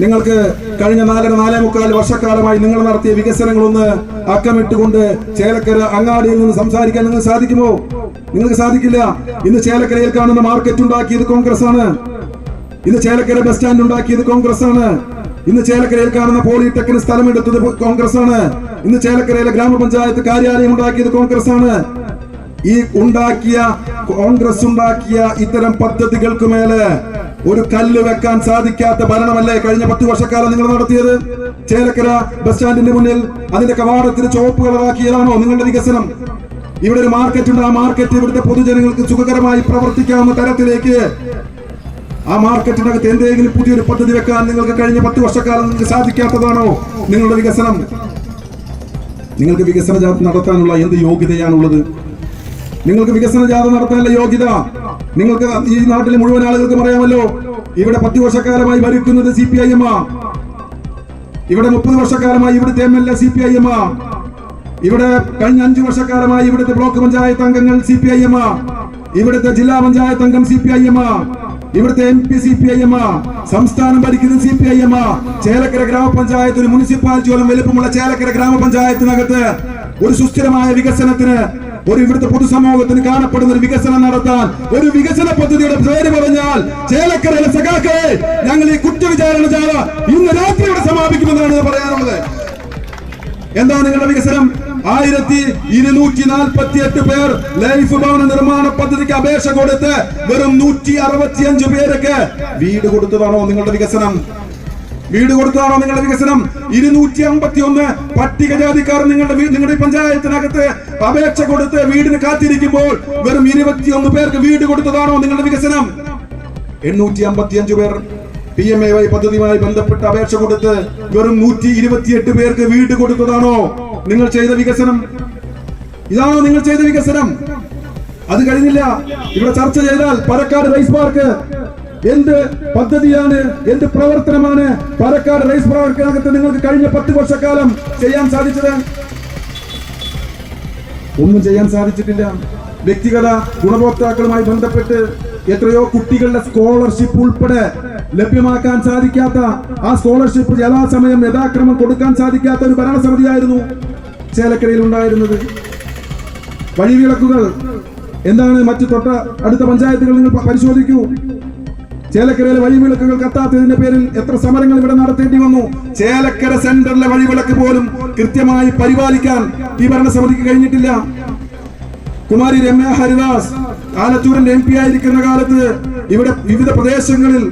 നിങ്ങൾക്ക് കഴിഞ്ഞ നാലര നാലേ മുക്കാൽ വർഷക്കാലമായി നിങ്ങൾ നടത്തിയ വികസനങ്ങളൊന്ന് അക്കമിട്ടുകൊണ്ട് ചേലക്കര അങ്ങാടിയിൽ നിന്ന് സംസാരിക്കാൻ നിങ്ങൾക്ക് സാധിക്കുമോ? നിങ്ങൾക്ക് സാധിക്കില്ല? ഇന്ന് ചേലക്കരയിൽ കാണുന്ന മാർക്കറ്റ് ഉണ്ടാക്കിയത് കോൺഗ്രസ് ആണ് ഇന്ന് ചേലക്കര ബസ് സ്റ്റാൻഡ് ഉണ്ടാക്കിയത് കോൺഗ്രസ് ആണ് ഇന്ന് ചേലക്കരയിൽ കാണുന്ന പോളിടെക്നിക് സ്ഥലമെടുത്തത് കോൺഗ്രസ് ആണ് ഇന്ന് ചേലക്കരയിലെ ഗ്രാമപഞ്ചായത്ത് കാര്യാലയം ഉണ്ടാക്കിയത് കോൺഗ്രസ് ആണ് ഈ ഉണ്ടാക്കിയ കോൺഗ്രസ് ഉണ്ടാക്കിയ ഇത്തരം പദ്ധതികൾക്ക് മേലെ ഒരു കല്ല് വെക്കാൻ സാധിക്കാത്ത ഭരണമല്ലേ കഴിഞ്ഞ പത്ത് വർഷക്കാലം നിങ്ങൾ നടത്തിയത്? ചേലക്കര ബസ് സ്റ്റാൻഡിന്റെ മുന്നിൽ അതിന്റെ കവാടത്തിന് ചുവപ്പ് കളറാക്കിയതാണോ നിങ്ങളുടെ വികസനം? ഇവിടെ ഒരു മാർക്കറ്റ് ഉണ്ട് ആ മാർക്കറ്റ് ഇവിടുത്തെ പൊതുജനങ്ങൾക്ക് സുഖകരമായി പ്രവർത്തിക്കാവുന്ന തരത്തിലേക്ക്. ആ മാർക്കറ്റിനകത്ത് എന്തെങ്കിലും പുതിയൊരു പദ്ധതി വെക്കാൻ നിങ്ങൾക്ക് കഴിഞ്ഞ പത്ത് വർഷക്കാലം നിങ്ങൾക്ക് സാധിക്കാത്തതാണോ നിങ്ങളുടെ വികസനം? നിങ്ങൾക്ക് വികസന ജാഥ നടത്താനുള്ള എന്ത് യോഗ്യതയാണുള്ളത്? നിങ്ങൾക്ക് വികസന ജാഥ നടത്താനുള്ള യോഗ്യത നിങ്ങൾക്ക് ഈ നാട്ടിലെ മുഴുവൻ ആളുകൾക്കും അറിയാമല്ലോ. ഇവിടെ പത്ത് വർഷക്കാലമായി ഭരിക്കുന്നത് സി പി ഐ എം ഇവിടെ മുപ്പത് വർഷക്കാലമായി ഇവിടുത്തെ M L A C P I M ഇവിടെ കഴിഞ്ഞ അഞ്ചു വർഷക്കാലമായി ഇവിടുത്തെ ബ്ലോക്ക് പഞ്ചായത്ത് അംഗങ്ങൾ സി പി ഐ എം ഇവിടുത്തെ ജില്ലാ പഞ്ചായത്ത് അംഗം സി പി ഐ എം ഇവിടുത്തെ M P C P I M സംസ്ഥാനം ഭരിക്കുന്ന C P I M Chelakkara ഗ്രാമപഞ്ചായത്ത് ഒരു മുനിസിപ്പാലിറ്റിയോളം വലുപ്പമുള്ള ചേലക്കര ഗ്രാമപഞ്ചായത്തിനകത്ത് ഒരു സുസ്ഥിരമായ വികസനത്തിന് ഒരു ഇവിടുത്തെ പൊതുസമൂഹത്തിന് കാണപ്പെടുന്ന ഒരു വികസനം നടത്താൻ ഒരു വികസന പദ്ധതിയുടെ പേര് പറഞ്ഞാൽ ചേലക്കരയിലെ സഖാക്കളെ ഞങ്ങൾ ഈ കുറ്റവിചാരണ ചാല ഇന്ന് രാത്രി ഇവിടെ സമാപിക്കുമെന്നാണ് പറയാനുള്ളത്. എന്താ നിങ്ങളുടെ വികസനം? ആയിരത്തി ഇരുന്നൂറ്റി നാൽപ്പത്തി എട്ട് പേർ ലൈഫ് ഭവന നിർമ്മാണ പദ്ധതിക്ക് അപേക്ഷ കൊടുത്ത് വെറും നൂറ്റി അറുപത്തിയഞ്ച് പേരൊക്കെ വീട് കൊടുത്തതാണോ നിങ്ങളുടെ വികസനം? വീട് കൊടുത്താണോ നിങ്ങളുടെ വികസനം? ഇരുന്നൂറ്റി അമ്പത്തി ഒന്ന് പട്ടികജാതിക്കാർ നിങ്ങളുടെ നിങ്ങളുടെ പഞ്ചായത്തിനകത്ത് അപേക്ഷ കൊടുത്ത് വീടിന് കാത്തിരിക്കുമ്പോൾ വെറും ഇരുപത്തിയൊന്ന് പേർക്ക് വീട് കൊടുത്തതാണോ നിങ്ങളുടെ വികസനം? എണ്ണൂറ്റി അമ്പത്തി അമ്പത്തിയഞ്ചു പേർ പി എം എ വൈ പദ്ധതിയുമായി ബന്ധപ്പെട്ട് അപേക്ഷ കൊടുത്ത് വെറും നൂറ്റി ഇരുപത്തിയെട്ട് പേർക്ക് വീട് കൊടുത്തതാണോ നിങ്ങൾ ചെയ്ത വികസനം? ഇതാണോ നിങ്ങൾ ചെയ്ത വികസനം? അത് കഴിഞ്ഞില്ല. ഇവിടെ ചർച്ച ചെയ്താൽ പരക്കാട് റൈസ് പാർക്ക് എന്ത് പദ്ധതിയാണ് എന്ത് പ്രവർത്തനമാണ് പാലക്കാട് റൈസ് പാർക്കിനകത്ത് നിങ്ങൾക്ക് കഴിഞ്ഞ പത്ത് വർഷക്കാലം ചെയ്യാൻ സാധിച്ചത്? ഒന്നും ചെയ്യാൻ സാധിച്ചിട്ടില്ല. വ്യക്തിഗത ഗുണഭോക്താക്കളുമായി ബന്ധപ്പെട്ട് എത്രയോ കുട്ടികളുടെ സ്കോളർഷിപ്പ് ഉൾപ്പെടെ ലഭ്യമാക്കാൻ സാധിക്കാത്ത ആ സ്കോളർഷിപ്പ് യഥാസമയം യഥാക്രമം കൊടുക്കാൻ സാധിക്കാത്ത ഒരു ഭരണസമിതിയായിരുന്നു ചേലക്കരയിൽ ഉണ്ടായിരുന്നത്. വഴിവിളക്കുകൾ. എന്താണ് മറ്റ് തൊട്ട അടുത്ത പഞ്ചായത്തുകൾ നിങ്ങൾ പരിശോധിക്കൂ. ചേലക്കരയിലെ വഴിവിളക്കുകൾ കത്താത്തതിന്റെ പേരിൽ എത്ര സമരങ്ങൾ ഇവിടെ നടത്തേണ്ടി വന്നു? ചേലക്കര സെന്ററിലെ വഴിവിളക്ക് പോലും കൃത്യമായി പരിപാലിക്കാൻ ഈ ഭരണസമിതിക്ക് കഴിഞ്ഞിട്ടില്ല. കുമാരി രമ്യ ഹരിദാസ് ആലത്തൂരിന്റെ എം പി ആയിരിക്കുന്ന കാലത്ത് ഇവിടെ വിവിധ പ്രദേശങ്ങളിൽ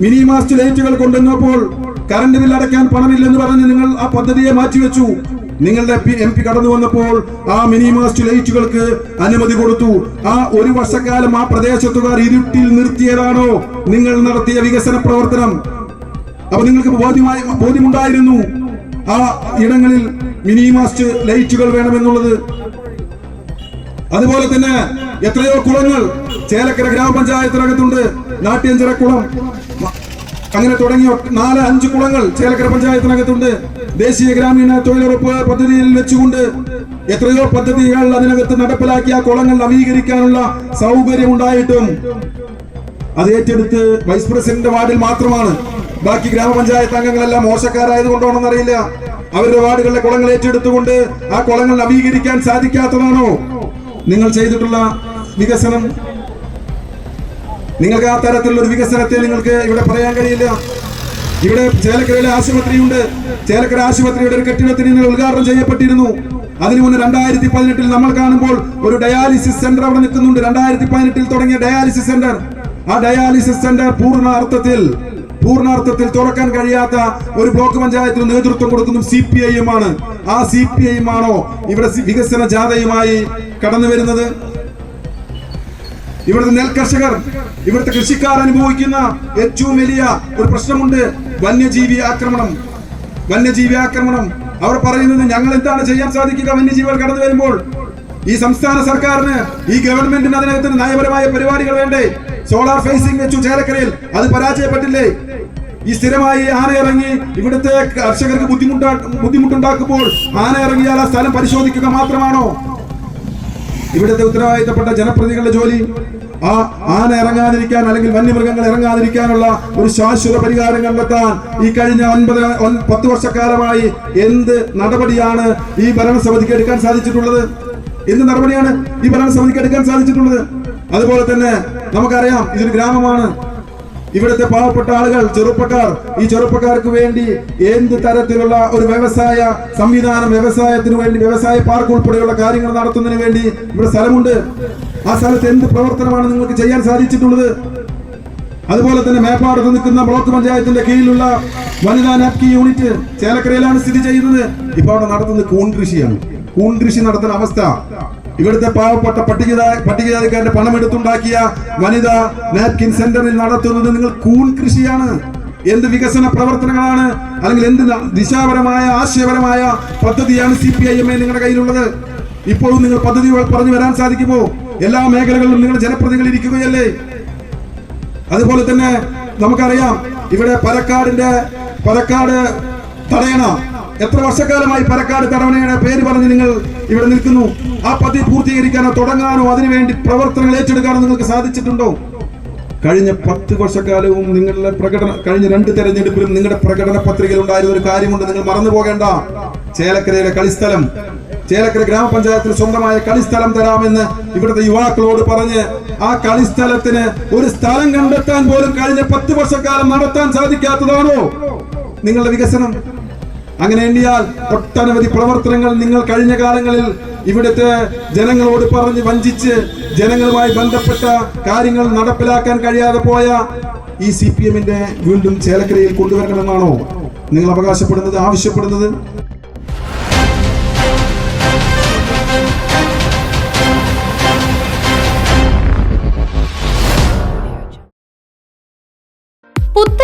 മിനി മാസ്റ്റ് ലൈറ്റുകൾ കൊണ്ടുവന്നപ്പോൾ കറണ്ട് ബില്ല് അടയ്ക്കാൻ പണമില്ലെന്ന് പറഞ്ഞ് നിങ്ങൾ ആ പദ്ധതിയെ മാറ്റിവെച്ചു. നിങ്ങളുടെ എം പി കടന്നു വന്നപ്പോൾ ആ മിനി മാസ്റ്റ് ലൈറ്റുകൾക്ക് അനുമതി കൊടുത്തു. ആ ഒരു വർഷക്കാലം ആ പ്രദേശത്തുകാർ ഇരുട്ടിൽ നിർത്തിയതാണോ നിങ്ങൾ നടത്തിയ വികസന പ്രവർത്തനം? അപ്പൊ നിങ്ങൾക്ക് ബോധ്യമായി ബോധ്യമുണ്ടായിരുന്നു ആ ഇടങ്ങളിൽ മിനി മാസ്റ്റ് ലൈറ്റുകൾ വേണമെന്നുള്ളത്. അതുപോലെ തന്നെ എത്രയോ കുളങ്ങൾ ചേലക്കര ഗ്രാമപഞ്ചായത്തിനകത്തുണ്ട് നാട്യഞ്ചിറ കുളം അങ്ങനെ തുടങ്ങിയ നാല് അഞ്ച് കുളങ്ങൾ ചേലക്കര പഞ്ചായത്തിനകത്തുണ്ട്. ദേശീയ ഗ്രാമീണ തൊഴിലുറപ്പ് പദ്ധതിയിൽ വെച്ചുകൊണ്ട് എത്രയോ പദ്ധതികൾ അതിനകത്ത് നടപ്പിലാക്കിയ കുളങ്ങൾ നവീകരിക്കാനുള്ള സൗകര്യം ഉണ്ടായിട്ടും അത് ഏറ്റെടുത്ത് വൈസ് പ്രസിഡന്റ് വാർഡിൽ മാത്രമാണ്. ബാക്കി ഗ്രാമപഞ്ചായത്ത് അംഗങ്ങളെല്ലാം മോശക്കാരായത് കൊണ്ടാണെന്ന് അറിയില്ല. അവരുടെ വാർഡുകളിലെ കുളങ്ങൾ ഏറ്റെടുത്തുകൊണ്ട് ആ കുളങ്ങൾ നവീകരിക്കാൻ സാധിക്കാത്തതാണോ? നിങ്ങൾ ചെയ്തിട്ടുള്ള വികസനം നിങ്ങൾക്ക് ആ തരത്തിലുള്ള ഒരു വികസനത്തെ നിങ്ങൾക്ക് ഇവിടെ പറയാൻ കഴിയില്ല. ഇവിടെ ചേലക്കരയിലെ ആശുപത്രിയുണ്ട്. ചേലക്കര ആശുപത്രിയുടെ ഒരു കെട്ടിടത്തിന് ഇന്നലെ ഉദ്ഘാടനം ചെയ്യപ്പെട്ടിരുന്നു. അതിനു മുന്നേ രണ്ടായിരത്തി പതിനെട്ടിൽ നമ്മൾ കാണുമ്പോൾ ഒരു ഡയാലിസിസ് സെന്റർ അവിടെ നിൽക്കുന്നുണ്ട്. രണ്ടായിരത്തി പതിനെട്ടിൽ തുടങ്ങിയ ഡയാലിസിസ് സെന്റർ. ആ ഡയാലിസിസ് സെന്റർ പൂർണ അർത്ഥത്തിൽ പൂർണാർത്ഥത്തിൽ തുറക്കാൻ കഴിയാത്ത ഒരു ബ്ലോക്ക് പഞ്ചായത്തിന് നേതൃത്വം കൊടുക്കുന്ന സി പി ഐ ആണ്. ആ സി പി ഐ ആണോ ഇവിടെ വികസന ജാഥയുമായി കടന്നു വരുന്നത് ഇവിടുത്തെ നെൽകർഷകർ ഇവിടുത്തെ കൃഷിക്കാർ അനുഭവിക്കുന്ന ഏറ്റവും വലിയ ഒരു പ്രശ്നമുണ്ട് വന്യജീവി ആക്രമണം. വന്യജീവി ആക്രമണം. അവർ പറയുന്നത് ഞങ്ങൾ എന്താണ് ചെയ്യാൻ സാധിക്കുക വന്യജീവികൾ കടന്നു വരുമ്പോൾ? ഈ സംസ്ഥാന സർക്കാരിന് ഈ ഗവൺമെന്റിന് അതിനകത്ത് നയപരമായ പരിപാടികൾ വേണ്ടേ? സോളാർ ഫേസിംഗ് വെച്ചു ചേലക്കരയിൽ. അത് പരാജയപ്പെട്ടില്ലേ? ഈ സ്ഥിരമായി ആന ഇറങ്ങി ഇവിടുത്തെ കർഷകർക്ക് ബുദ്ധിമുട്ടാ ബുദ്ധിമുട്ടുണ്ടാക്കുമ്പോൾ ആന ഇറങ്ങിയാൽ ആ സ്ഥലം പരിശോധിക്കുക മാത്രമാണോ? ഇവിടുത്തെ ഉത്തരവാദിത്തപ്പെട്ട ജനപ്രതികളുടെ ജോലി ആ ആന ഇറങ്ങാതിരിക്കാൻ അല്ലെങ്കിൽ വന്യമൃഗങ്ങൾ ഇറങ്ങാതിരിക്കാനുള്ള ഒരു ശാശ്വത പരിഹാരം കണ്ടെത്താൻ ഈ കഴിഞ്ഞ ഒൻപത് ഒൻ- പത്ത് വർഷക്കാലമായി എന്ത് നടപടിയാണ് ഈ ഭരണസമിതിക്ക് എടുക്കാൻ സാധിച്ചിട്ടുള്ളത്? എന്ത് നടപടിയാണ് ഈ ഭരണസമിതിക്ക് എടുക്കാൻ സാധിച്ചിട്ടുള്ളത്? അതുപോലെ തന്നെ നമുക്കറിയാം ഇതൊരു ഗ്രാമമാണ്. ഇവിടുത്തെ പാവപ്പെട്ട ആളുകൾ ചെറുപ്പക്കാർ ഈ ചെറുപ്പക്കാർക്ക് വേണ്ടി എന്ത് തരത്തിലുള്ള ഒരു വ്യവസായ സംവിധാനം വ്യവസായത്തിന് വേണ്ടി വ്യവസായ പാർക്ക് ഉൾപ്പെടെയുള്ള കാര്യങ്ങൾ നടത്തുന്നതിന് വേണ്ടി ഇവിടെ സ്ഥലമുണ്ട്. ആ സ്ഥലത്ത് എന്ത് പ്രവർത്തനമാണ് നിങ്ങൾക്ക് ചെയ്യാൻ സാധിച്ചിട്ടുള്ളത്? അതുപോലെ തന്നെ മേപ്പാടത്ത് നിൽക്കുന്ന ബ്ലോക്ക് പഞ്ചായത്തിന്റെ കീഴിലുള്ള വനിതാ നാപ്കി യൂണിറ്റ് ചേലക്കരയിലാണ് സ്ഥിതി ചെയ്യുന്നത്. ഇപ്പൊ അവിടെ നടത്തുന്നത് കൂൺ കൃഷിയാണ്. കൂൺ കൃഷി നടത്തുന്ന അവസ്ഥ. ഇവിടുത്തെ പാവപ്പെട്ട പട്ടികജാ- പട്ടികജാതിക്കാരുടെ പണം എടുത്തുണ്ടാക്കിയ വനിത നാപ്കിൻ സെന്ററിൽ നടത്തുന്നത് നിങ്ങൾ കൂൺ കൃഷിയാണ്. എന്ത് വികസന പ്രവർത്തനങ്ങളാണ് അല്ലെങ്കിൽ എന്ത് ദിശാപരമായ ആശയപരമായ പദ്ധതിയാണ് സി പി ഐ എം എ നിങ്ങളുടെ കയ്യിലുള്ളത്? ഇപ്പോഴും നിങ്ങൾ പദ്ധതികൾ പറഞ്ഞു വരാൻ സാധിക്കുമോ? എല്ലാ മേഖലകളിലും നിങ്ങൾ ജനപ്രതിനിധികൾ ഇരിക്കുകയല്ലേ? അതുപോലെ തന്നെ നമുക്കറിയാം ഇവിടെ പരക്കാടിന്റെ പരക്കാട് തടയണ എത്ര വർഷക്കാലമായി പലക്കാട് തടവണയുടെ പേര് പറഞ്ഞ് നിങ്ങൾ ഇവിടെ നിൽക്കുന്നു? ആ പദ്ധതി പൂർത്തീകരിക്കാനോ തുടങ്ങാനോ അതിനുവേണ്ടി പ്രവർത്തനങ്ങൾ ഏറ്റെടുക്കാനോ നിങ്ങൾക്ക് സാധിച്ചിട്ടുണ്ടോ? കഴിഞ്ഞ പത്ത് വർഷക്കാലവും നിങ്ങളുടെ പ്രകടന കഴിഞ്ഞ രണ്ട് തെരഞ്ഞെടുപ്പിലും നിങ്ങളുടെ പ്രകടന പത്രികയിൽ ഉണ്ടായിരുന്ന ഒരു കാര്യമുണ്ട് നിങ്ങൾ മറന്നു പോകേണ്ട. ചേലക്കരയുടെ കളിസ്ഥലം. ചേലക്കര ഗ്രാമപഞ്ചായത്തിന് സ്വന്തമായ കളിസ്ഥലം തരാമെന്ന് ഇവിടുത്തെ യുവാക്കളോട് പറഞ്ഞ് ആ കളിസ്ഥലത്തിന് ഒരു സ്ഥലം കണ്ടെത്താൻ പോലും കഴിഞ്ഞ പത്ത് വർഷക്കാലം നടത്താൻ സാധിക്കാത്തതാണോ? നിങ്ങളുടെ വികസനം അങ്ങനെ എണ്ണിയാൽ ഒട്ടനവധി പ്രവർത്തനങ്ങൾ നിങ്ങൾ കഴിഞ്ഞ കാലങ്ങളിൽ ഇവിടുത്തെ ജനങ്ങളോട് പറഞ്ഞ് വഞ്ചിച്ച് ജനങ്ങളുമായി ബന്ധപ്പെട്ട കാര്യങ്ങൾ നടപ്പിലാക്കാൻ കഴിയാതെ പോയ ഈ സി പി എമ്മിന്റെ വീണ്ടും ചേലക്കരയിൽ കൊണ്ടുവരണമെന്നാണോ നിങ്ങൾ അവകാശപ്പെടുന്നത് ആവശ്യപ്പെടുന്നത്?